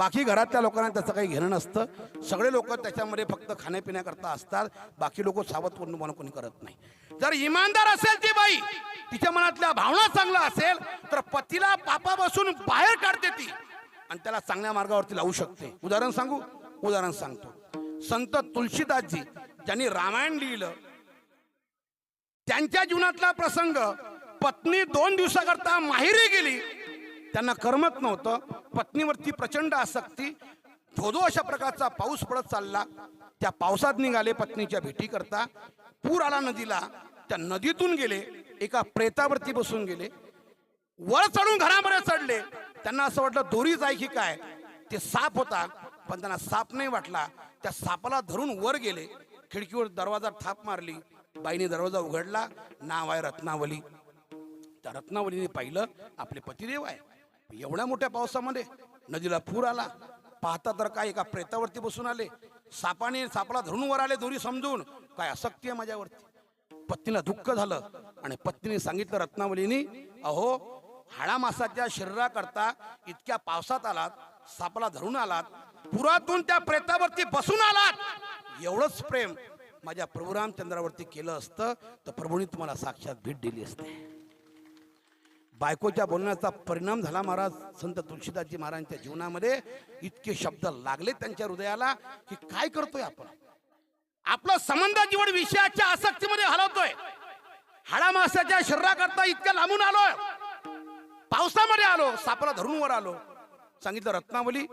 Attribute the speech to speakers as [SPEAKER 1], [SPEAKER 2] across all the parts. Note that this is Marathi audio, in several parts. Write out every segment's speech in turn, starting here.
[SPEAKER 1] बाकी घरातल्या लोकांना त्याचं काही घेणं नसतं. सगळे लोक त्याच्यामध्ये फक्त खाण्यापिण्याकरता असतात. बाकी लोक सावध कोणी कोणी कोणी करत नाही. जर इमानदार असेल ती बाई तिच्या मनातल्या भावना चांगला असेल तर पतीला पापापासून बाहेर काढते ती आणि त्याला चांगल्या मार्गावरती लावू शकते. उदाहरण सांगू? उदाहरण सांगतो. संत तुलसीदासजी ज्यांनी रामायण लिहिलं त्यांच्या जीवनातला प्रसंग पत्नी दोन दिवसाकरता माहेरी गेली त्यांना करमत नव्हतं. पत्नीवरती प्रचंड आसक्ती. धोधो अशा प्रकारचा पाऊस पडत चालला. त्या पावसात निघाले पत्नीच्या भेटी करता. पूर आला नदीला. त्या नदीतून गेले. एका प्रेतावरती बसून गेले. वर चढून घरामध्ये चढले. त्यांना असं वाटलं दोरीच आहे की काय? ते साप होता पण त्यांना साप नाही वाटला. त्या सापाला धरून वर गेले. खिडकीवर दरवाजा थाप मारली. बाईने दरवाजा उघडला. नाव आहे रत्नावली. त्या रत्नावलीने पाहिलं आपले पतिदेव आहे. एवढ्या मोठ्या पावसामध्ये नदीला पूर आला. पाहता तर काय एका प्रेतावरती बसून आले. सापाने सापाला धरून वर आले दोरी समजून. काय असक्ती आहे माझ्यावरती. पत्नीला दुःख झालं आणि पत्नीने सांगितलं रत्नावलीनी अहो हाडा मासाच्या शरीराकरता इतक्या पावसात आलात सापाला धरून आलात पुरातून त्या प्रेतावरती बसून आलात. एवढंच प्रेम माझ्या प्रभू रामचंद्रावरती केलं असतं तर प्रभूंनी तुम्हाला साक्षात भेट दिली असते. बायकोच्या बोलण्याचा परिणाम झाला महाराज. संत तुळशीदासजी महाराजांच्या जीवनामध्ये इतके शब्द लागले त्यांच्या हृदयाला की काय करतोय आपण? आपलं संबंध जीवन विषयाच्या आसक्तीमध्ये हलवतोय. हाडा मासाच्या शरीराकरता इतक्या लांबून आलोय. पावसामध्ये आलो सापाला धरून वर आलो. सांगितलं रत्नावली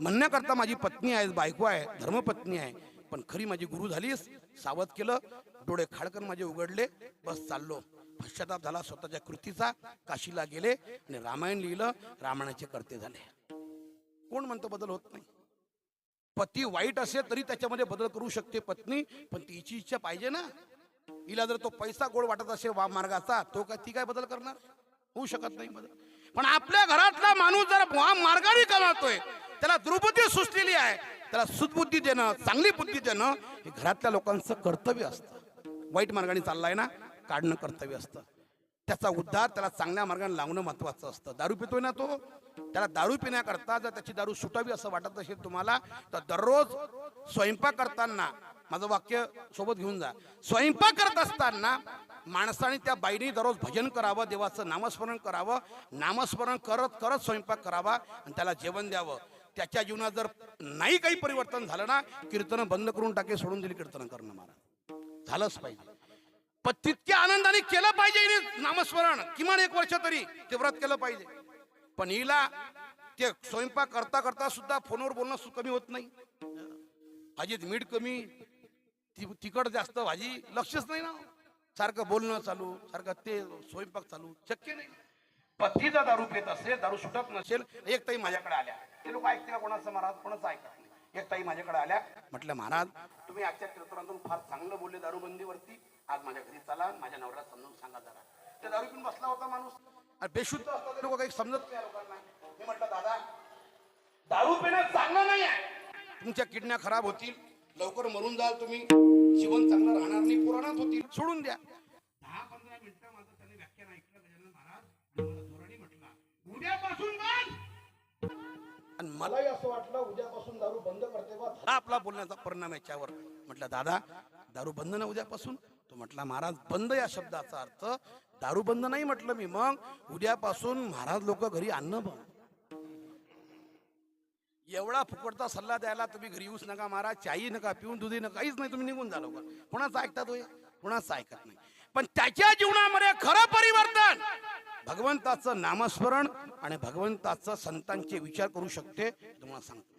[SPEAKER 1] म्हणण्याकरता माझी पत्नी आहे बायको आहे धर्मपत्नी आहे पण खरी माझी गुरु झालीस. सावध केलं डोळे खाडकन माझे उघडले बस चाललो. पश्चाताप झाला स्वतःच्या कृतीचा काशीला गेले आणि रामायण लिहिलं रामायणाचे कर्ते झाले. कोण म्हणतो बदल होत नाही? पती वाईट असेल तरी त्याच्यामध्ये बदल करू शकते पत्नी पण तिची इच्छा पाहिजे ना. हिला जर तो पैसा गोड वाटत असेल वा मार्गाचा तो काय ती काय बदल करणार? होऊ शकत नाही बदल. पण आपल्या घरातला माणूस जर वा मार्गाने कमावतोय त्याला दुर्बुद्धी सुचलेली आहे त्याला सुदबुद्धी देणं चांगली बुद्धी देणं हे घरातल्या लोकांचं कर्तव्य असतं. वाईट मार्गाने चाललाय ना काढणं कर्तव्य असतं. त्याचा उद्धार त्याला चांगल्या मार्गाने लावणं महत्वाचं असतं. दारू पितोय ना तो? त्याला दारू पिण्याकरता जर त्याची दारू सुटावी असं वाटत असेल तुम्हाला तर दररोज स्वयंपाक करताना माझं वाक्य सोबत घेऊन जा. स्वयंपाक करत असताना माणसाने त्या बाईने दररोज भजन करावं देवाचं नामस्मरण करावं नामस्मरण करत करत स्वयंपाक करावा आणि त्याला जेवण द्यावं. त्याच्या जीवनात जर नाही काही परिवर्तन झालं ना कीर्तन बंद करून टाके सोडून दिली कीर्तन करणं मला झालंच पाहिजे. पण तितक्या आनंदाने केलं पाहिजे हिने नामस्मरण. किमान एक वर्ष तरी ते व्रत केलं पाहिजे. पण हिला ते स्वयंपाक करता करता सुद्धा फोनवर बोलणं कमी होत नाही. भाजीत मीठ कमी ति- तिखट जास्त भाजी लक्षच नाही ना. सारखं बोलणं चालू सारखं ते स्वयंपाक चालू शक्य नाही. पत्नीचा दारू पेत असेल दारू सुटत नसेल एक ताई माझ्याकडे आल्या. ते लोक ऐकते का कोणाचं महाराज कोणाचं ऐकत नाही. एक ताई माझ्याकडे आल्या म्हटलं महाराज तुम्ही आजच्या कीर्तनातून फार चांगलं बोलले दारूबंदीवरती. आज माझ्या घरी चला माझ्या नवऱ्याला समजून सांगा जरा. ते दारू पिऊन बसला होता माणूस. बेशुद्ध असता लोक काही समजत नाही लोकांना. मी म्हटलं दादा दारू पिणं चांगलं नाही आहे. तुमच्या किडन्या खराब होतील. लवकर मरून जाल तुम्ही. जीवन चांगलं राहणार नाही पुराणात होतील. सोडून द्या. दहा पंधरा मिनिटं माझं त्यांनी व्याख्यान ऐकलं गजानन महाराज जोराने म्हटलं उद्यापासून आणि मलाही असं वाटलं उद्यापासून दारू बंद करते बा. झाला आपला बोलण्याचा परिणाम याच्यावर. म्हटलं दादा दारू बंद ना उद्यापासून? तो म्हटला महाराज बंद या शब्दाचा अर्थ. दारू बंद नाही म्हटलं मी. मग उद्यापासून महाराज लोक घरी अन्न बंद. एवढा फुकटचा सल्ला द्यायला तुम्ही घरी येऊच नका महाराज. चाई नका पिऊन दुधी नका काहीच नाही तुम्ही निघून झालो कोणाचं ऐकता तो कोणाचं ऐकत नाही. पण त्याच्या जीवनामध्ये खरं परिवर्तन. भगवंताचं नामस्मरण आणि भगवंताचं संतांचे विचार करू शकते तुम्हाला सांगतो.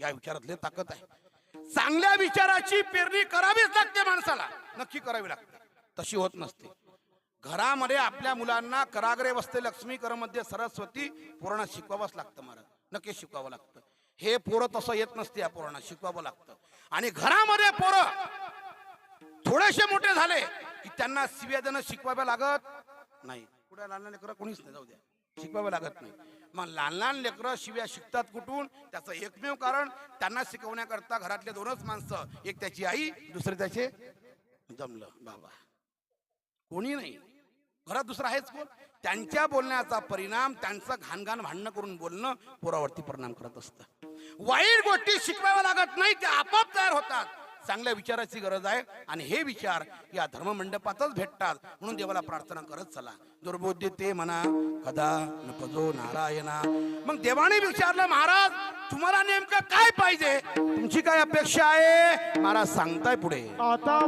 [SPEAKER 1] या विचारातले ताकद आहे. चांगल्या विचाराची पेरणी करावीच लागते माणसाला. नक्की करावी लागते. तशी होत नसते. घरामध्ये आपल्या मुलांना कराग्रे वसते लक्ष्मी करमध्ये सरस्वती पूर्ण शिकवावंच लागतं महाराज. नक्की शिकवावं लागतं. हे पोरं तसं येत नसते या पोरांना शिकवावं लागतं. आणि घरामध्ये पोरं थोडेसे मोठे झाले की त्यांना शिव्या देणं शिकवाव्या लागत नाही. कुठे लहान लहान लेकरं कोणीच नाही जाऊ द्या. शिकवावं लागत नाही. मग लहान लहान लेकरं शिव्या शिकतात कुठून? त्याचं एकमेव कारण त्यांना शिकवण्याकरता घरातले दोनच माणसं एक त्याची आई दुसरे त्याचे जमलं. बाबा. कोणी नाही. घरात दुसरा आहेच कोण? त्यांच्या बोलण्याचा परिणाम त्यांचं घाणघाण भांडणं करून बोलणं पोरावरती परिणाम करत असतं. वाईट गोष्टी शिकवाव्या लागत नाही त्या आपोआप तयार होतात. चांगल्या विचाराची गरज आहे. आणि हे विचार या धर्ममंडपातच भेटतात. म्हणून देवाला प्रार्थना करत चला. दुर्बुद्धी ते म्हणा कदा नपजो नारायणा. मग देवाने विचारलं महाराज तुम्हाला नेमकं काय पाहिजे? तुमची काय अपेक्षा आहे? महाराज सांगताय पुढे.
[SPEAKER 2] आता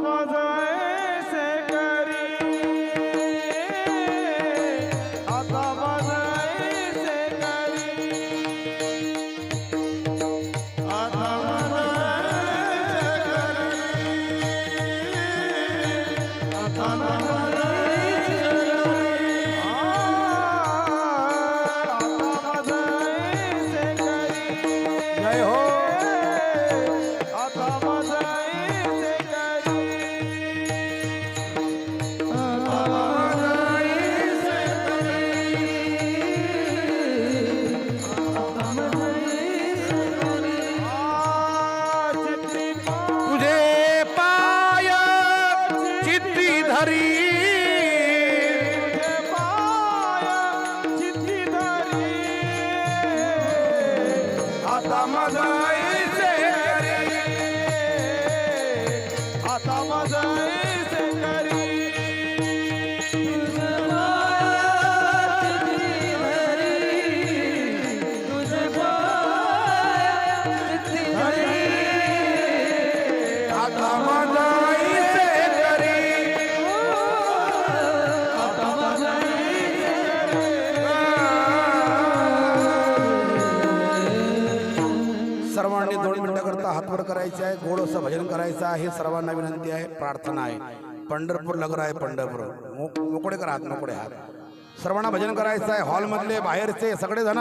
[SPEAKER 2] आता
[SPEAKER 1] करायचे आहे गोड असं भजन करायचं आहे हे सर्वांना विनंती आहे प्रार्थना आहे. पंढरपूर नगर आहे पंढरपूर. मो- मोकळे करा हात मोकळे हात. सर्वांना भजन करायचं आहे हॉल मधले बाहेरचे सगळे जण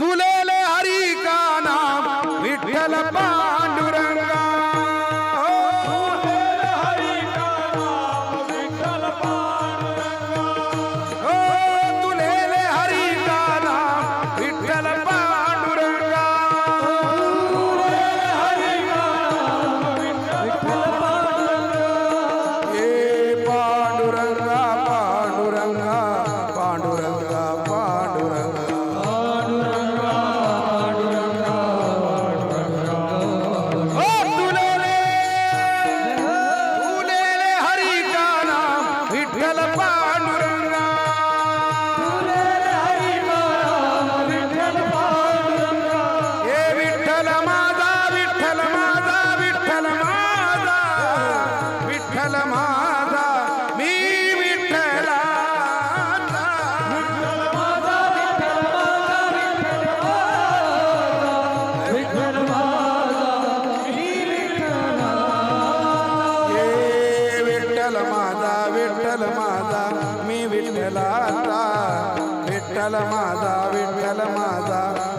[SPEAKER 1] तुले हरी का नाम विठ्ठल पान la croix. माझा विठ्ठल माझा